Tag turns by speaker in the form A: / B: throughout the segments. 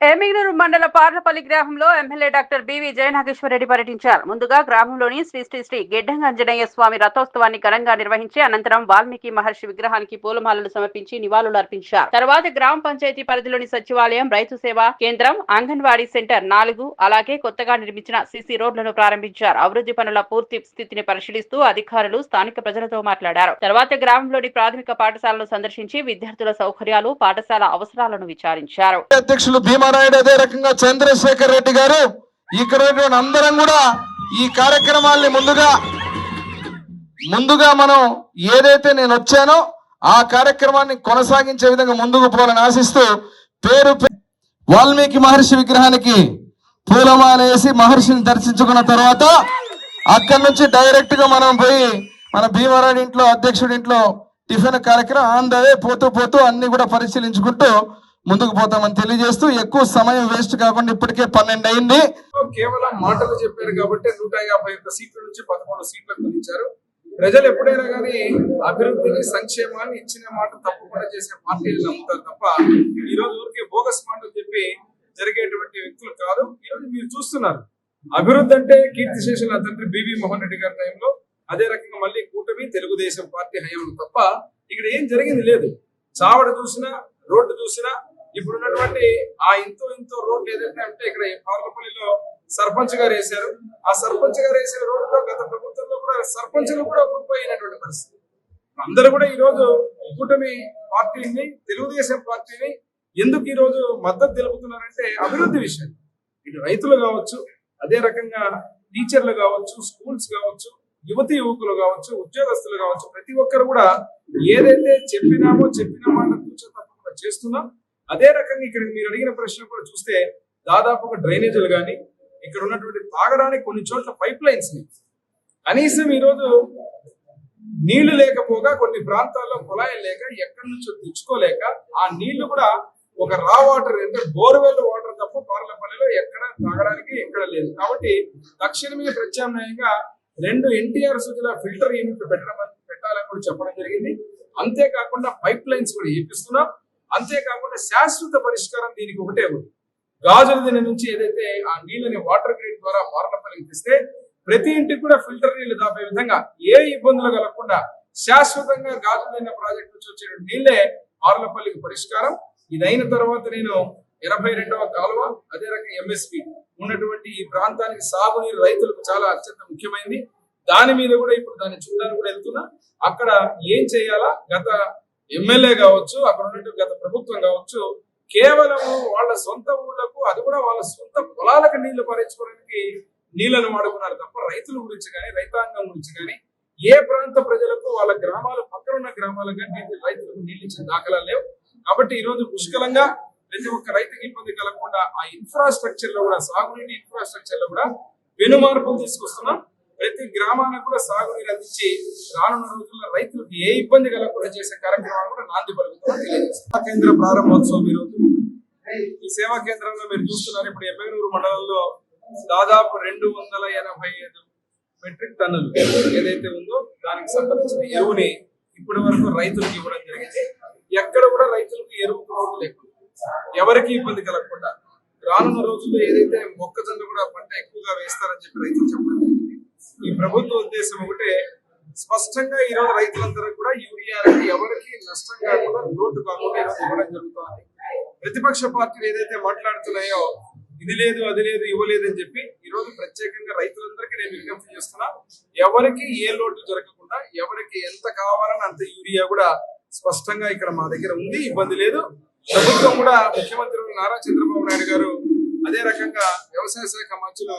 A: ఎమిగనూరు మండల పార్లపల్లి గ్రామంలో MLA doctor BV Jayanageswara Reddy పర్యటించారు. ముందుగా గ్రామంలోని శ్రీ శ్రీ శ్రీ గిడ్డంగంజనేయ స్వామి రథోత్సవాన్ని ఘనంగా నిర్వహించి అనంతరం వాల్మీకి మహర్షి విగ్రహానికి పూలమాలలు సమర్పించి నివాళులు అర్పించారు. తర్వాత గ్రామ పంచాయతీ పరిధిలోని సచివాలయం రైతు సేవా కేంద్రం అంగన్వాడీ సెంటర్ నాలుగు అలాగే కొత్తగా నిర్మించిన సిసి రోడ్లను ప్రారంభించారు. అభివృద్ధి పనుల పూర్తి స్థితిని పరిశీలిస్తూ అధికారులు స్థానిక ప్రజలతో మాట్లాడారు. తర్వాత గ్రామంలోని ప్రాథమిక పాఠశాలను సందర్శించి విద్యార్థుల సౌకర్యాలు పాఠశాల అవసరాలను విచారించారు.
B: అధ్యక్షులు భీమానాయుడు అదే రకంగా చంద్రశేఖర్ రెడ్డి గారు. ఇక్కడ ఉన్నటువంటి అందరం కూడా ఈ కార్యక్రమాల్ని ముందుగా ముందుగా మనం ఏదైతే నేను వచ్చానో ఆ కార్యక్రమాన్ని కొనసాగించే విధంగా ముందుకు పోవాలని ఆశిస్తూ పేరు పే- వాల్మీకి మహర్షి విగ్రహానికి పూలమాల వేసి మహర్షిని దర్శించుకున్న తర్వాత అక్కడి నుంచి డైరెక్ట్గా మనం పోయి మన భీమరాడి ఇంట్లో అధ్యక్షుడి ఇంట్లో టిఫిన్ కార్యక్రమం ఆన్ ద వే పోతూ పోతూ అన్ని కూడా పరిశీలించుకుంటూ ముందుకు పోతామని తెలియజేస్తూ ఎక్కువ సమయం వేస్ట్ కాకుండా ఇప్పటికే పన్నెండు అయింది.
C: కేవలం మాటలు చెప్పారు కాబట్టి నూట యాభై ఒక్క సీట్ల నుంచి పదకొండు సీట్లకు కుదించారు ప్రజలు ఎప్పుడైనా కానీ అభివృద్ధిని సంక్షేమాన్ని ఇచ్చిన మాట తప్పకుండా చేసే పార్టీలు నమ్ముతారు తప్ప ఈ రోజు ఊరికే బోగస్ మాటలు చెప్పి జరిగేటువంటి వ్యక్తులు కాదు. ఈ రోజు మీరు చూస్తున్నారు. అభివృద్ధి అంటే కీర్తిశేషుల తండ్రి బివి మోహన్ రెడ్డి గారి టైంలో అదే రకంగా మళ్ళీ కూటమి తెలుగుదేశం పార్టీ హయాంలో తప్ప ఇక్కడ ఏం జరిగింది లేదు. చావడ చూసినా రోడ్డు చూసినా ఇప్పుడు ఉన్నటువంటి ఆ ఇంతో ఇంతో రోడ్లు ఏదైతే అంటే ఇక్కడ పార్లపల్లిలో సర్పంచ్ గారు వేశారు ఆ సర్పంచ్ గారు వేసిన రోడ్డులో గత ప్రభుత్వంలో కూడా సర్పంచ్ కూడా గ్రూప్ అయినటువంటి పరిస్థితి. అందరూ కూడా ఈ రోజు కూటమి పార్టీని తెలుగుదేశం పార్టీని ఎందుకు ఈ రోజు మద్దతు తెలుపుతున్నారంటే అభివృద్ధి విషయం. ఇటు రైతులు కావచ్చు అదే రకంగా టీచర్లు కావచ్చు స్కూల్స్ కావచ్చు యువతి యువకులు కావచ్చు ఉద్యోగస్తులు కావచ్చు ప్రతి ఒక్కరు కూడా ఏదైతే చెప్పినామో చెప్పిన మాట తూచ తప్పకుండా చేస్తున్నాం. అదే రకంగా ఇక్కడ మీరు అడిగిన ప్రశ్న కూడా చూస్తే దాదాపుగా డ్రైనేజీలు కానీ ఇక్కడ ఉన్నటువంటి తాగడానికి కొన్ని చోట్ల పైప్ లైన్స్ కనీసం ఈరోజు నీళ్ళు లేకపోగా కొన్ని ప్రాంతాల్లో కుళాయిలు లేక ఎక్కడి నుంచో తెచ్చుకోలేక ఆ నీళ్ళు కూడా ఒక రా వాటర్ అంటే బోర్వెల్ వాటర్ తప్ప పార్లపల్లిలో ఎక్కడ తాగడానికి ఎక్కడ లేదు. కాబట్టి తక్షణమే ప్రత్యామ్నాయంగా రెండు ఎన్టీఆర్ సుజల ఫిల్టర్ యూనిట్లు పెట్టడం పెట్టాలని కూడా చెప్పడం జరిగింది. అంతేకాకుండా పైప్ లైన్స్ కూడా వేపిస్తున్నాం అంతేకాకుండా శాశ్వత పరిష్కారం దీనికి ఒకటే ఉంది. గాజుల దిన నుంచి ఏదైతే ఆ నీళ్ళని వాటర్ గ్రేడ్ ద్వారా పార్లపల్లికి తెస్తే ప్రతి ఇంటికి కూడా ఫిల్టర్ నీళ్ళు దాపే విధంగా ఏ ఇబ్బందులు కలగకుండా శాశ్వతంగా గాజుల దిన ప్రాజెక్ట్ నుంచి వచ్చే నీళ్ళే మార్లపల్లికి పరిష్కారం. ఇది అయిన తర్వాత నేను ఇరవై రెండవ కాలువ అదే రకంగా ఎంఎస్పి ఉన్నటువంటి ఈ ప్రాంతానికి సాగునీరు రైతులకు చాలా అత్యంత ముఖ్యమైనది దాని మీద కూడా ఇప్పుడు దాన్ని చూడడానికి కూడా వెళ్తున్నా. అక్కడ ఏం చేయాలా? గత ఎమ్మెల్యే కావచ్చు అక్కడ ఉన్నటువంటి గత ప్రభుత్వం కావచ్చు కేవలం వాళ్ళ సొంత ఊళ్ళకు అది కూడా వాళ్ళ సొంత పొలాలకు నీళ్ళు పారించుకోవడానికి నీళ్ళను వాడుకున్నారు తప్ప రైతుల గురించి కానీ రైతాంగం గురించి కానీ ఏ ప్రాంత ప్రజలకు వాళ్ళ గ్రామాల పక్కన ఉన్న గ్రామాలకు నీళ్ళు- రైతులకు నీళ్ళు ఇచ్చిన దాఖలా లేవు. కాబట్టి ఈ రోజు పుష్కలంగా ప్రతి ఒక్క రైతుకి ఇబ్బంది కలగకుండా ఆ ఇన్ఫ్రాస్ట్రక్చర్లో కూడా సాగునీటి ఇన్ఫ్రాస్ట్రక్చర్లో కూడా వెనుమార్పులు తీసుకొస్తున్నాం. ప్రతి గ్రామానికి కూడా సాగునీరు అందించి రానున్న రోజుల్లో రైతులకు ఏ ఇబ్బంది కలగకుండా చేసే కార్యక్రమాలు కూడా నాంది పలుకుతున్నాం తెలియజేస్తాం. కేంద్ర ప్రారంభోత్సవం ఈ రోజు ఈ సేవా కేంద్రంలో మీరు చూస్తున్నారు ఇప్పుడు ఎమ్మెగనూరు మండలంలో దాదాపు రెండు వందల ఎనభై ఐదు మెట్రిక్ టన్నులు ఏదైతే ఉందో దానికి సంబంధించిన ఎరువుని ఇప్పటి వరకు రైతులకు ఇవ్వడం జరిగింది. ఎక్కడ కూడా రైతులకు ఎరువు లోటు లేకుండా ఎవరికి ఇబ్బంది కలగకుండా రానున్న రోజుల్లో ఏదైతే మొక్కజొన్న కూడా పంట ఎక్కువగా వేస్తారని చెప్పి రైతులు చెప్పడం ప్రభుత్వ ఉద్దేశం ఒకటే స్పష్టంగా ఈ రోజు రైతులందరూ కూడా యూరియా అనేది ఎవరికి నష్టం కాకుండా లోటు కాకుండా ఈరోజు ఇవ్వడం జరుగుతుంది. ప్రతిపక్ష పార్టీలు ఏదైతే మాట్లాడుతున్నాయో ఇది లేదు అది లేదు ఇవ్వలేదు అని చెప్పి ఈ రోజు ప్రత్యేకంగా రైతులందరికీ నేను విజ్ఞప్తి చేస్తున్నా ఎవరికి ఏ లోటు జరగకుండా ఎవరికి ఎంత కావాలని అంత యూరియా కూడా స్పష్టంగా ఇక్కడ మా దగ్గర ఉంది ఇబ్బంది లేదు. ప్రభుత్వం కూడా ముఖ్యమంత్రి నారా చంద్రబాబు నాయుడు గారు అదే రకంగా వ్యవసాయ శాఖ మంత్రులు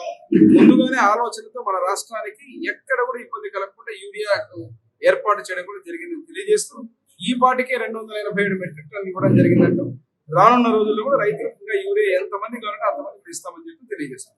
C: ముందుగానే ఆలోచనతో మన రాష్ట్రానికి ఎక్కడ కూడా ఇబ్బంది కలగకుండా యూరియా ఏర్పాటు చేయడం కూడా జరిగింది తెలియజేస్తూ ఈ పాటికే రెండు వందల ఎనభై ఏడు మెట్రిక్ టన్లు ఇవ్వడం జరిగిందంటూ రానున్న రోజుల్లో కూడా రైతులకు ఇంకా యూరియా ఎంతమంది కావాలంటే అంతమంది ఇస్తామని చెప్పి తెలియజేస్తాం